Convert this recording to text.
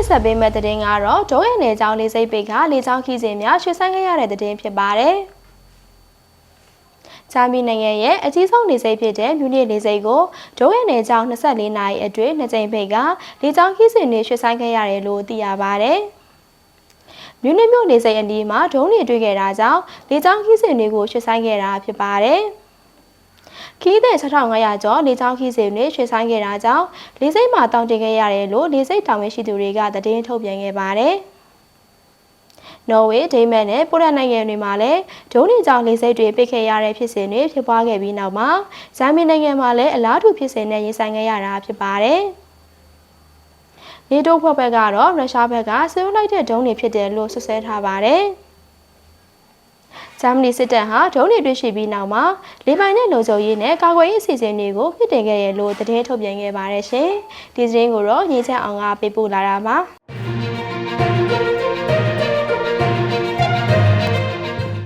တင်ဆက်ပေးမယ့်သတင်းကတော့ဒိုးရနယ်ကျောင်းလေးစိတ်ပိတ်ကလေကျောင်းခီးစဉ်များရွှေဆိုင်ခဲ့ရတဲ့သတင်းဖြစ်ပါတယ်။ဂျာမီနိုင်ငံရဲ့အကြီးဆုံးနေစိတ်ဖြစ်တဲ့မြူနစ်နေစိတ်ကိုဒိုးရနယ်ကျောင်း24နာရီအတွင်းနှစ်ကြိမ်ပိတ်ကလေကျောင်းခီးစဉ်တွေရွှေဆိုင်ခဲ့ရတယ်လို့သိရပါတယ်။မြူနစ်မြို့နေစိတ်အနီးမှာဒုံးတွေတွေ့ခဲ့တာကြောင့်လေကျောင်းခီးစဉ်တွေကိုရွှေဆိုင်ခဲ့တာဖြစ်ပါတယ်။ ခီးတဲ့6500ကျော်လေချောင်းခီးစဉ်တွေရွှေဆိုင်ခဲ့တာကြောင့်လေးစိတ်မှာတောင်းတင်ခဲ့ရတယ်လို့လေးစိတ်တောင်ဝင်ရှိသူတွေကသတင်းထုတ်ပြန်ခဲ့ပါတယ်။နော်ဝေဒိမတ်နဲ့ပိုလန်နိုင်ငံတွေမှာလည်းဒုံးနေကြောင်လေးစိတ်တွေပိတ်ခဲ့ရတဲ့ဖြစ်စဉ်တွေဖြစ်ပွားခဲ့ပြီးနောက်မှာဂျာမနီနိုင်ငံမှာလည်းအလားတူဖြစ်စဉ်နဲ့ရင်ဆိုင်ခဲ့ရတာဖြစ်ပါတယ်။နေတိုးဖွဲ့ဘက်ကတော့ရုရှားဘက်ကဆေးဦးလိုက်တဲ့ဒုံးတွေဖြစ်တယ်လို့ဆွဆွဲထားပါတယ်။ ဂျာမနီစစ်တပ်ဟာဒုံးတွေတွေ့ရှိပြီးနောက်မှာလေပိုင်နဲ့လုံခြုံရေးနဲ့ကာကွယ်ရေးအစီအစဉ်တွေကိုပြစ်တင်ခဲ့ရလို့သတင်းထုတ်ပြန်ခဲ့ပါတယ်ရှင်။ဒီသတင်းကိုတော့ညီချက်အောင်ကပေးပို့လာတာပါ။